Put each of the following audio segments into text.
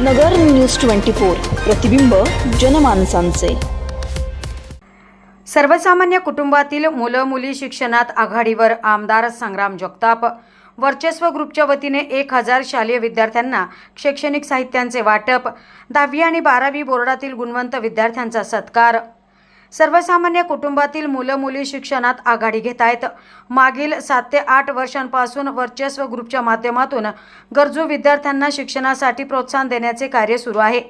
नगर news twenty four प्रतिबिंब जनमानसांचे. सर्वसामान्य कुटुंबातील मुलं मुली शिक्षणात आघाडीवर आमदार संग्राम जगताप. वर्चस्व ग्रुपच्या वतीने एक हजार शालेय विद्यार्थ्यांना शैक्षणिक साहित्यांचे वाटप. दहावी आणि बारावी बोर्डातील गुणवंत विद्यार्थ्यांचा सत्कार. सर्वसामान्य कुटुंबातील मुलं मुली शिक्षणात आघाडी घेत आहेत. मागील सात ते आठ वर्षांपासून वर्चस्व ग्रुपच्या माध्यमातून गरजू विद्यार्थ्यांना शिक्षणासाठी प्रोत्साहन देण्याचे कार्य सुरू आहे.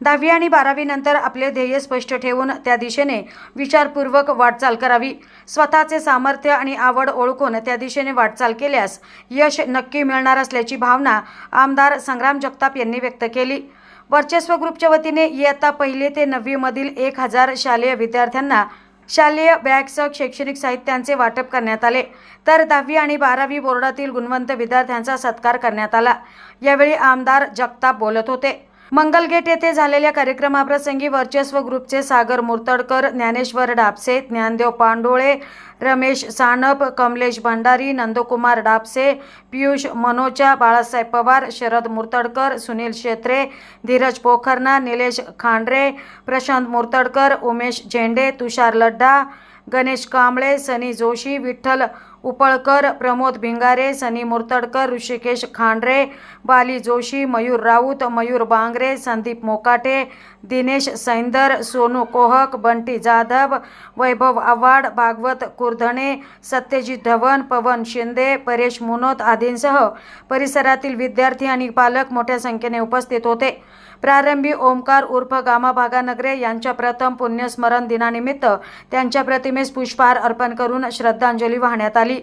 दहावी आणि बारावीनंतर आपले ध्येय स्पष्ट ठेवून त्या दिशेने विचारपूर्वक वाटचाल करावी. स्वतःचे सामर्थ्य आणि आवड ओळखून त्या दिशेने वाटचाल केल्यास यश नक्की मिळणार असल्याची भावना आमदार संग्राम जगताप यांनी व्यक्त केली. वर्चस्व ग्रुपच्या वतीने इयत्ता पहिली ते नववीमधील एक हजार शालेय विद्यार्थ्यांना शालेय बॅगसह शैक्षणिक साहित्यांचे वाटप करण्यात आले. तर दहावी आणि बारावी बोर्डातील गुणवंत विद्यार्थ्यांचा सत्कार करण्यात आला. यावेळी आमदार जगताप बोलत होते. मंगलगेट येथे झालेल्या कार्यक्रमाप्रसंगी वर्चस्व ग्रुपचे सागर मुर्तडकर ज्ञानेश्वर डापसे ज्ञानदेव पांडोळे रमेश सानप कमलेश भंडारी नंदकुमार डापसे पियुष मनोचा बाळासाहेब पवार शरद मुर्तडकर सुनील शेत्रे धीरज पोखरना निलेश खांडरे प्रशांत मुर्तडकर उमेश झेंडे तुषार लड्डा गणेश कांबळे सनी जोशी विठ्ठल उपळकर प्रमोद भिंगारे सनी मुर्तडकर ऋषिकेश खांडरे बाली जोशी मयूर राऊत मयूर बांगरे संदीप मोकाटे दिनेश सैंदर सोनू कोहक बंटी जाधव वैभव आव्हाड भागवत कुरधणे सत्यजित धवन पवन शिंदे परेश मुनोत आदींसह परिसरातील विद्यार्थी आणि पालक मोठ्या संख्येने उपस्थित होते. प्रारंभी ओमकार उर्फ गामा भागानगरे यांच्या प्रथम पुण्यस्मरण दिनानिमित्त त्यांच्या प्रतिमेस पुष्पहार अर्पण करून श्रद्धांजली वाहण्यात आली.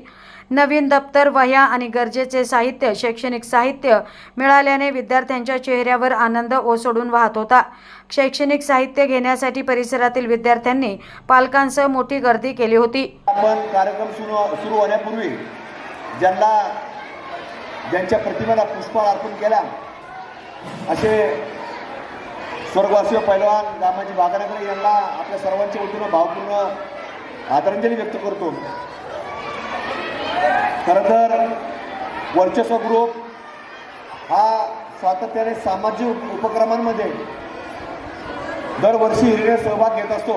नवीन दप्तर वह्या आणि गरजेचे साहित्य शैक्षणिक साहित्य मिळाल्याने विद्यार्थ्यांच्या चेहऱ्यावर आनंद ओसडून वाहत होता. शैक्षणिक साहित्य घेण्यासाठी परिसरातील विद्यार्थ्यांनी पालकांसह मोठी गर्दी केली होती. आपण कार्यक्रम सुरू सुरू होण्यापूर्वी ज्यांना ज्यांच्या प्रतिमेला पुष्पहार अर्पण केला असे स्वर्गवासीय पैलवान दामाजी बागानगर यांना आपल्या सर्वांच्या वतीनं भावपूर्ण आदरांजली व्यक्त करतो. खरं तर वर्चस्व ग्रुप हा सातत्याने सामाजिक उपक्रमांमध्ये दरवर्षी हिरवे सहभाग घेत असतो.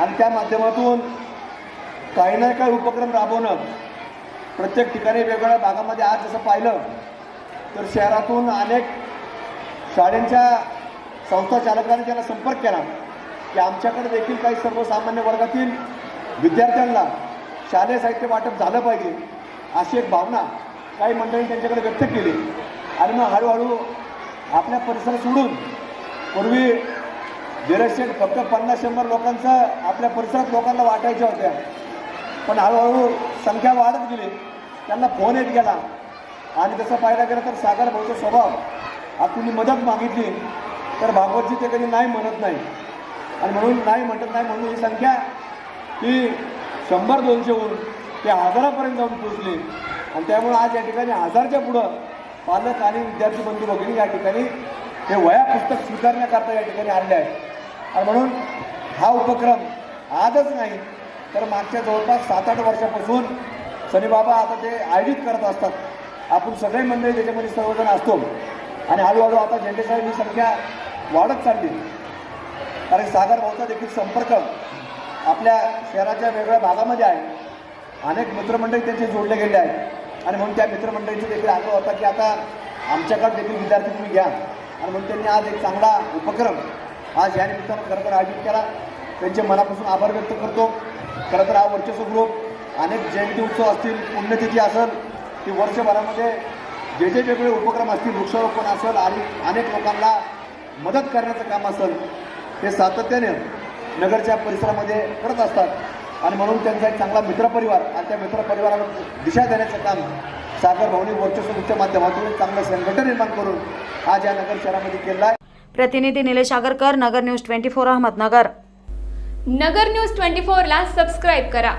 आणि त्या माध्यमातून काही ना काही उपक्रम राबवणं प्रत्येक ठिकाणी वेगवेगळ्या भागामध्ये आज जसं पाहिलं तर शहरातून अनेक शाळेंच्या संस्था चालकांनी त्यांना संपर्क केला की आमच्याकडे देखील काही सर्वसामान्य वर्गातील विद्यार्थ्यांना शालेय साहित्य वाटप झालं पाहिजे अशी एक भावना काही मंडळी त्यांच्याकडे व्यक्त केली. आणि मग हळूहळू आपल्या परिसर सोडून पूर्वी धीरजशेठ फक्त पन्नास शंभर लोकांचं आपल्या परिसरात लोकांना वाटायच्या होत्या. पण हळूहळू संख्या वाढत गेली. त्यांना फोन येत गेला. आणि तसं पाहायला गेलं तर सागर भाऊचा स्वभाव आता तुम्ही मदत मागितली तर भागवतजी ते कधी नाही म्हणत नाही. आणि म्हणून नाही म्हणत नाही म्हणून ही संख्या ही शंभर दोनशेहून ते हजारापर्यंत जाऊन पोचले आणि त्यामुळे आज या ठिकाणी हजारच्या पुढं पालक आणि विद्यार्थी बंधू भगिनी या ठिकाणी हे वया पुस्तक स्वीकारण्याकरता या ठिकाणी आणले आहे आणि म्हणून हा उपक्रम आजच नाही तर मागच्या जवळपास सात आठ वर्षापासून शनीबाबा आता ते आयोजित करत असतात. आपण सगळे मंडळी त्याच्यामध्ये सर्वजण असतो. आणि हळूहळू आता झेंडेसाहेब ही संख्या वाढत चालली. कारण सागर भाऊचा देखील संपर्क आपल्या शहराच्या वेगवेगळ्या भागामध्ये आहे. अनेक मित्रमंडळी त्यांचे जोडले गेले आहेत. आणि म्हणून त्या मित्रमंडळीचा देखील आग्रह होता की आता आमच्याकडे देखील विद्यार्थी तुम्ही घ्या. आणि म्हणून त्यांनी आज एक चांगला उपक्रम आज या निमित्तानं खरं तर आयोजित केला. त्यांचे मनापासून आभार व्यक्त करतो. खरं तर हा वर्चस्व ग्रुप अनेक जयंती उत्सव असतील पुण्यतिथी असेल ती वर्षभरामध्ये जे जे वेगवेगळे उपक्रम असतील वृक्षारोपण असेल आणि अनेक लोकांना मदत करण्याचं काम असेल ते सातत्याने नगरच्या परिसरामध्ये करत असतात. आणि म्हणून त्यांचा एक चांगला मित्रपरिवार आणि त्या मित्रपरिवाराला दिशा देण्याचं काम सागर भावनी वर्चस्व ग्रुपच्या माध्यमातून एक चांगलं संघटन निर्माण करून आज या नगर शहरामध्ये केलं आहे. प्रतिनिधी Nilesh Agarkar Nagar news twenty four Ahmednagar. Nagar news twenty फोरला सबस्क्राईब करा.